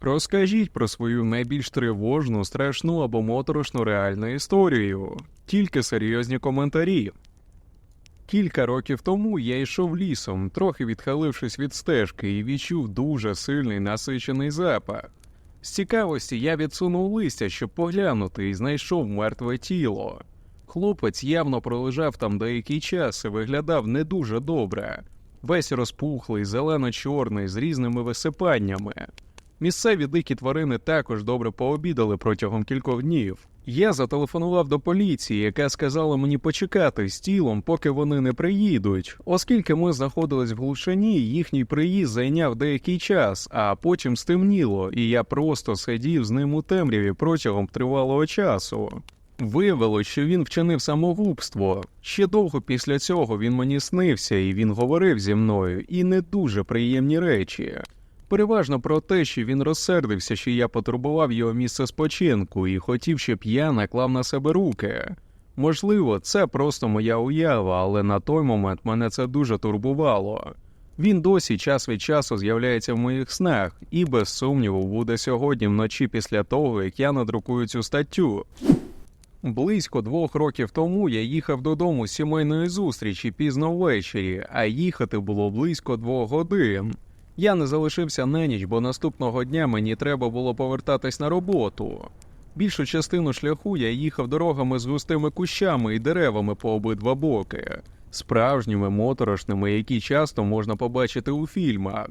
Розкажіть про свою найбільш тривожну, страшну або моторошну реальну історію. Тільки серйозні коментарі. Кілька років тому я йшов лісом, трохи відхилившись від стежки, і відчув дуже сильний насичений запах. З цікавості я відсунув листя, щоб поглянути, і знайшов мертве тіло. Хлопець явно пролежав там деякий час і виглядав не дуже добре, весь розпухлий, зелено-чорний, з різними висипаннями. Місцеві дикі тварини також добре пообідали протягом кількох днів. Я зателефонував до поліції, яка сказала мені почекати з тілом, поки вони не приїдуть, оскільки ми знаходились в глушині, їхній приїзд зайняв деякий час, а потім стемніло, і я просто сидів з ним у темряві протягом тривалого часу. Виявилось, що він вчинив самогубство. Ще довго після цього він мені снився, і він говорив зі мною, і не дуже приємні речі. Переважно про те, що він розсердився, що я потурбував його місце спочинку і хотів, щоб я наклав на себе руки. Можливо, це просто моя уява, але на той момент мене це дуже турбувало. Він досі час від часу з'являється в моїх снах, і без сумніву буде сьогодні вночі після того, як я надрукую цю статтю. Близько двох років тому я їхав додому з сімейної зустрічі пізно ввечері, а їхати було близько двох годин. Я не залишився на ніч, бо наступного дня мені треба було повертатись на роботу. Більшу частину шляху я їхав дорогами з густими кущами і деревами по обидва боки, справжніми моторошними, які часто можна побачити у фільмах.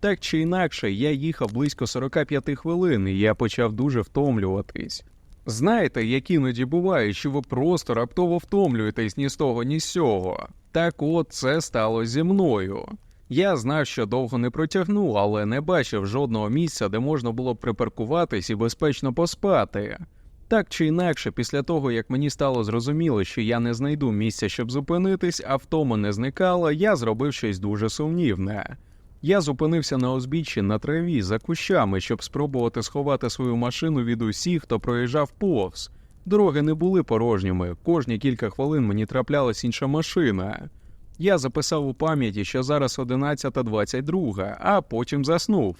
Так чи інакше, я їхав близько 45 хвилин, і я почав дуже втомлюватись. Знаєте, як іноді буває, що ви просто раптово втомлюєтесь ні з того, ні з сього. Так от це стало зі мною. Я знав, що довго не протягну, але не бачив жодного місця, де можна було б припаркуватись і безпечно поспати. Так чи інакше, після того як мені стало зрозуміло, що я не знайду місця, щоб зупинитись, а втома не зникала, я зробив щось дуже сумнівне. Я зупинився на узбіччі на траві за кущами, щоб спробувати сховати свою машину від усіх, хто проїжджав повз. Дороги не були порожніми, кожні кілька хвилин мені траплялась інша машина. Я записав у пам'яті, що зараз 11.22, а потім заснув.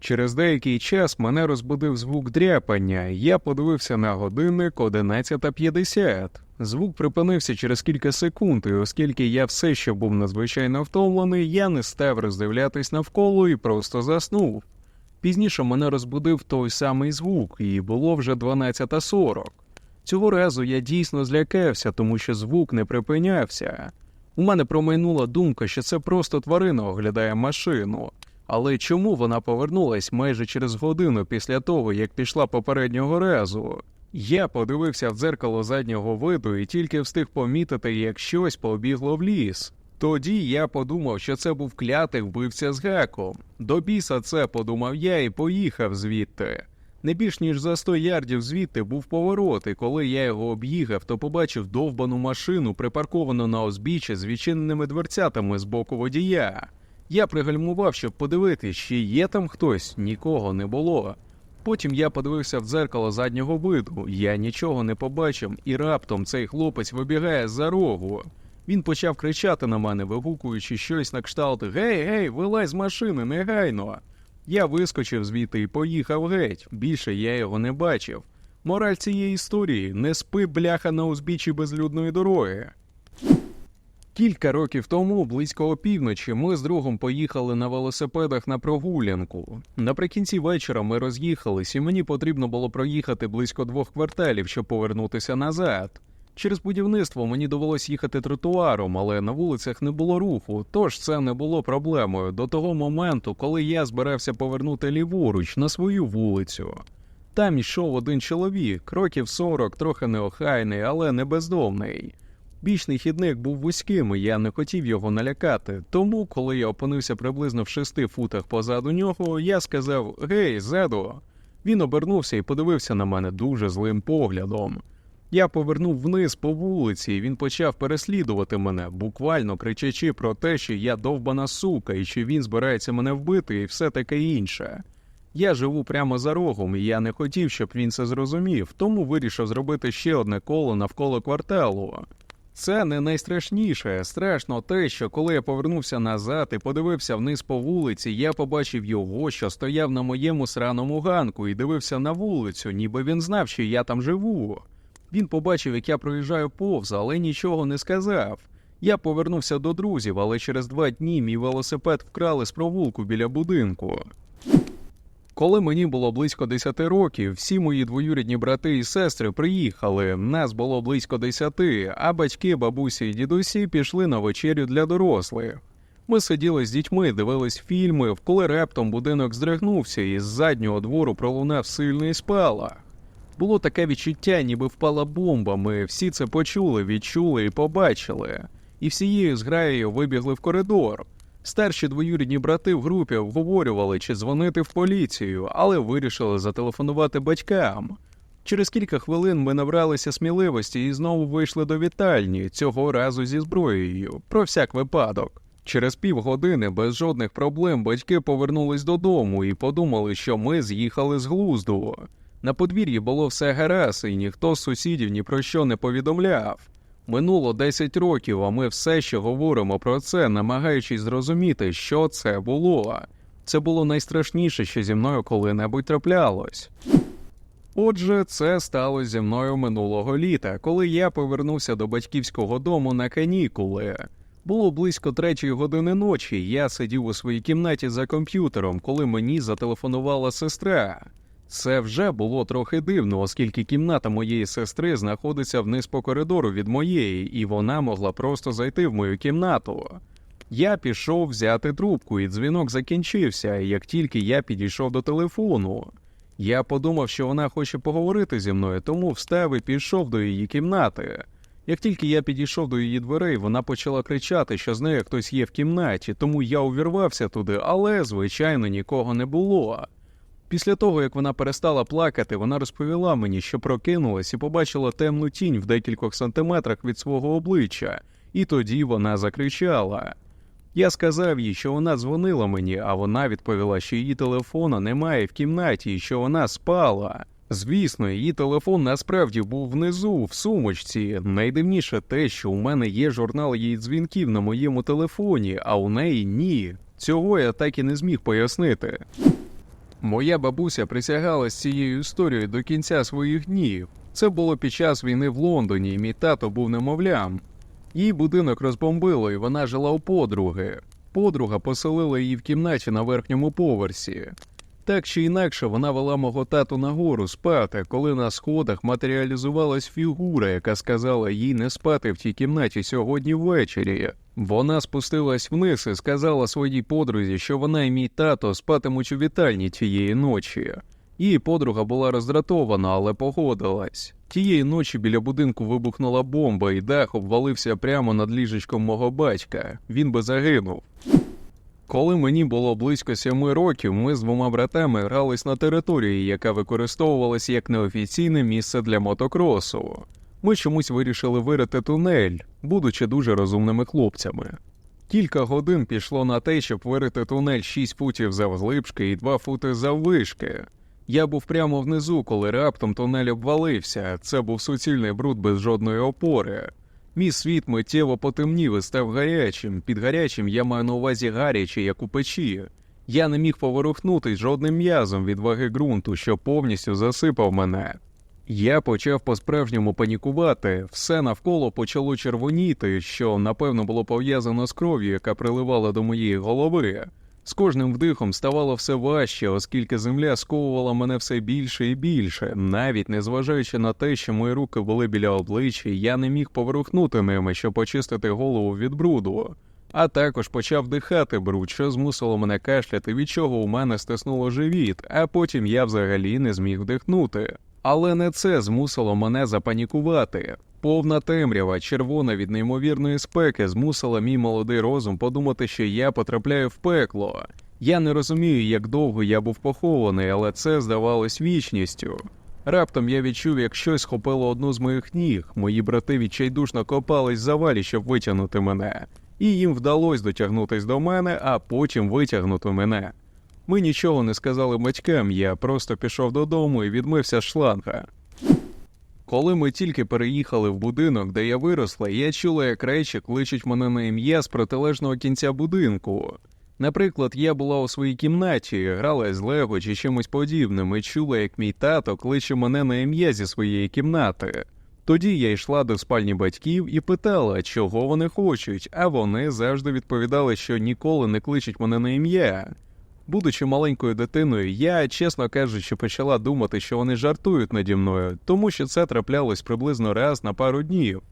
Через деякий час мене розбудив звук дряпання. Я подивився на годинник 11.50. Звук припинився через кілька секунд, і оскільки я все ще був надзвичайно втомлений, я не став роздивлятись навколо і просто заснув. Пізніше мене розбудив той самий звук, і було вже 12.40. Цього разу я дійсно злякався, тому що звук не припинявся. У мене промайнула думка, що це просто тварина оглядає машину. Але чому вона повернулась майже через годину після того, як пішла попереднього разу? Я подивився в дзеркало заднього виду і тільки встиг помітити, як щось побігло в ліс. Тоді я подумав, що це був клятий вбивця з гаком. До біса це подумав я і поїхав звідти. Не більш ніж за 100 ярдів звідти був поворот, і коли я його об'їхав, то побачив довбану машину, припарковану на узбіччі з відчиненими дверцятами з боку водія. Я пригальмував, щоб подивитись, чи є там хтось, нікого не було. Потім я подивився в дзеркало заднього виду, я нічого не побачив, і раптом цей хлопець вибігає за рогу. Він почав кричати на мене, вигукуючи щось на кшталт Гей, гей, вилазь з машини, негайно. Я вискочив звідти і поїхав геть. Більше я його не бачив. Мораль цієї історії не спи бляха на узбіччі безлюдної дороги. Кілька років тому, близько опівночі, ми з другом поїхали на велосипедах на прогулянку. Наприкінці вечора ми роз'їхались, і мені потрібно було проїхати близько двох кварталів, щоб повернутися назад. Через будівництво мені довелось їхати тротуаром, але на вулицях не було руху, тож це не було проблемою до того моменту, коли я збирався повернути ліворуч на свою вулицю. Там йшов один чоловік, років 40, трохи неохайний, але не бездомний. Бічний хідник був вузьким, і я не хотів його налякати. Тому, коли я опинився приблизно в шести футах позаду нього, я сказав Гей, зеду. Він обернувся і подивився на мене дуже злим поглядом. Я повернув вниз по вулиці, і він почав переслідувати мене, буквально кричачи про те, що я довбана сука, і що він збирається мене вбити, і все таке інше. Я живу прямо за рогом, і я не хотів, щоб він це зрозумів, тому вирішив зробити ще одне коло навколо кварталу. Це не найстрашніше. Страшно те, що коли я повернувся назад і подивився вниз по вулиці, я побачив його, що стояв на моєму сраному ганку і дивився на вулицю, ніби він знав, що я там живу. Він побачив, як я проїжджаю повз, але нічого не сказав. Я повернувся до друзів, але через два дні мій велосипед вкрали з провулку біля будинку. Коли мені було близько 10 років, всі мої двоюрідні брати і сестри приїхали. Нас було близько 10, а батьки, бабусі і дідусі пішли на вечерю для дорослих. Ми сиділи з дітьми, дивились фільми, коли раптом будинок здригнувся, і з заднього двору пролунав сильний спалах. Було таке відчуття, ніби впала бомба. Ми всі це почули, відчули і побачили. І всією зграєю вибігли в коридор. Старші двоюрідні брати в групі обговорювали, чи дзвонити в поліцію, але вирішили зателефонувати батькам. Через кілька хвилин ми набралися сміливості і знову вийшли до вітальні, цього разу зі зброєю, про всяк випадок. Через півгодини без жодних проблем батьки повернулись додому і подумали, що ми з'їхали з глузду. На подвір'ї було все гаразд, і ніхто з сусідів ні про що не повідомляв. Минуло 10 років, а ми все ще говоримо про це, намагаючись зрозуміти, що це було. Це було найстрашніше, що зі мною коли-небудь траплялось. Отже, це сталося зі мною минулого літа, коли я повернувся до батьківського дому на канікули. Було близько третьої години ночі. Я сидів у своїй кімнаті за комп'ютером, коли мені зателефонувала сестра. Це вже було трохи дивно, оскільки кімната моєї сестри знаходиться вниз по коридору від моєї, і вона могла просто зайти в мою кімнату. Я пішов взяти трубку, і дзвінок закінчився, як тільки я підійшов до телефону. Я подумав, що вона хоче поговорити зі мною, тому встав і пішов до її кімнати. Як тільки я підійшов до її дверей, вона почала кричати, що з нею хтось є в кімнаті, тому я увірвався туди, але, звичайно, нікого не було. Після того, як вона перестала плакати, вона розповіла мені, що прокинулась і побачила темну тінь в декількох сантиметрах від свого обличчя, і тоді вона закричала. Я сказав їй, що вона дзвонила мені, а вона відповіла, що її телефона немає в кімнаті і що вона спала. Звісно, її телефон насправді був внизу, в сумочці. Найдивніше те, що у мене є журнал її дзвінків на моєму телефоні, а у неї ні. Цього я так і не зміг пояснити. Моя бабуся присягала з цією історією до кінця своїх днів. Це було під час війни в Лондоні, і мій тато був немовлям. Її будинок розбомбило, і вона жила у подруги. Подруга поселила її в кімнаті на верхньому поверсі. Так чи інакше, вона вела мого тату нагору спати, коли на сходах матеріалізувалась фігура, яка сказала їй не спати в тій кімнаті сьогодні ввечері. Вона спустилась вниз і сказала своїй подрузі, що вона і мій тато спатимуть у вітальні тієї ночі. Її подруга була роздратована, але погодилась. Тієї ночі біля будинку вибухнула бомба, і дах обвалився прямо над ліжечком мого батька. Він би загинув. Коли мені було близько семи років, ми з двома братами грались на території, яка використовувалась як неофіційне місце для мотокросу. Ми чомусь вирішили вирити тунель, будучи дуже розумними хлопцями. Кілька годин пішло на те, щоб вирити тунель 6 футів завглибшки і 2 фути заввишки. Я був прямо внизу, коли раптом тунель обвалився. Це був суцільний бруд без жодної опори. Мій світ миттєво потемнів і став гарячим. Під гарячим я маю на увазі гаряче, як у печі. Я не міг поворухнутись жодним м'язом від ваги ґрунту, що повністю засипав мене. Я почав по-справжньому панікувати, все навколо почало червоніти, що напевно було пов'язано з кров'ю, яка приливала до моєї голови. З кожним вдихом ставало все важче, оскільки земля сковувала мене все більше і більше, навіть незважаючи на те, що мої руки були біля обличчя, я не міг поворухнути ними, щоб почистити голову від бруду. А також почав дихати бруд, що змусило мене кашляти, від чого у мене стиснуло живіт, а потім я взагалі не зміг вдихнути. Але не це змусило мене запанікувати. Повна темрява, червона від неймовірної спеки, змусила мій молодий розум подумати, що я потрапляю в пекло. Я не розумію, як довго я був похований, але це здавалось вічністю. Раптом я відчув, як щось схопило одну з моїх ніг. Мої брати відчайдушно копались в завалі, щоб витягнути мене, і їм вдалося дотягнутись до мене, а потім витягнути мене. Ми нічого не сказали батькам, я просто пішов додому і відмився з шланга. Коли ми тільки переїхали в будинок, де я виросла, я чула, як речі кличуть мене на ім'я з протилежного кінця будинку. Наприклад, я була у своїй кімнаті, грала з Лего чи чимось подібним, і чула, як мій тато кличе мене на ім'я зі своєї кімнати. Тоді я йшла до спальні батьків і питала, чого вони хочуть, а вони завжди відповідали, що ніколи не кличуть мене на ім'я. Будучи маленькою дитиною, я, чесно кажучи, почала думати, що вони жартують наді мною, тому що це траплялось приблизно раз на пару днів.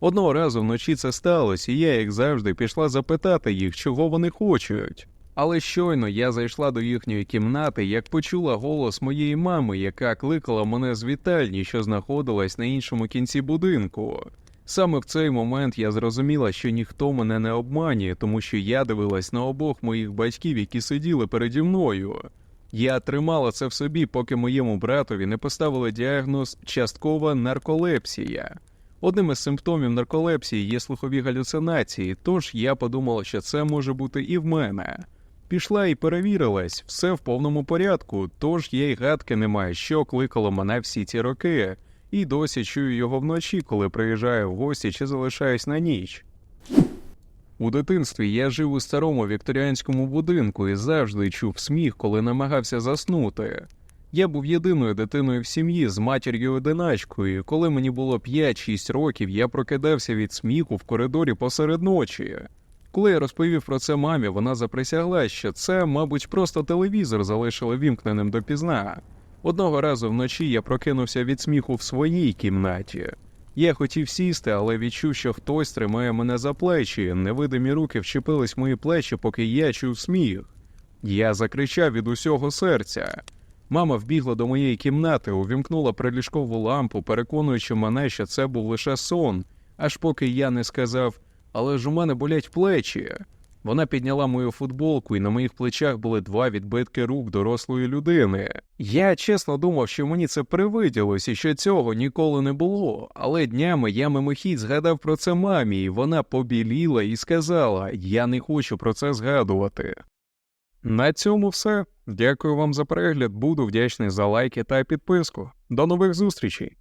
Одного разу вночі це сталося, і я, як завжди, пішла запитати їх, чого вони хочуть. Але щойно я зайшла до їхньої кімнати, як почула голос моєї мами, яка кликала мене з вітальні, що знаходилась на іншому кінці будинку. Саме в цей момент я зрозуміла, що ніхто мене не обманює, тому що я дивилась на обох моїх батьків, які сиділи переді мною. Я тримала це в собі, поки моєму братові не поставили діагноз часткова нарколепсія. Одним із симптомів нарколепсії є слухові галюцинації, тож я подумала, що це може бути і в мене. Пішла і перевірилась, все в повному порядку, тож я й гадки не маю, що кликало мене всі ці роки, і досі чую його вночі, коли приїжджаю в гості чи залишаюсь на ніч. У дитинстві я жив у старому вікторіанському будинку і завжди чув сміх, коли намагався заснути. Я був єдиною дитиною в сім'ї з матір'ю одиначкою. Коли мені було 5-6 років, я прокидався від сміху в коридорі посеред ночі. Коли я розповів про це мамі, вона заприсягла, що це, мабуть, просто телевізор залишили вімкненим допізна. Одного разу вночі я прокинувся від сміху в своїй кімнаті. Я хотів сісти, але відчув, що хтось тримає мене за плечі. Невидимі руки вчепились в мої плечі, поки я чув сміх. Я закричав від усього серця. Мама вбігла до моєї кімнати, увімкнула приліжкову лампу, переконуючи мене, що це був лише сон, аж поки я не сказав, але ж у мене болять плечі. Вона підняла мою футболку, і на моїх плечах були два відбитки рук дорослої людини. Я чесно думав, що мені це привиділось і що цього ніколи не було. Але днями я мимохідь згадав про це мамі, і вона побіліла і сказала: Я не хочу про це згадувати. На цьому все. Дякую вам за перегляд. Буду вдячний за лайки та підписку. До нових зустрічей!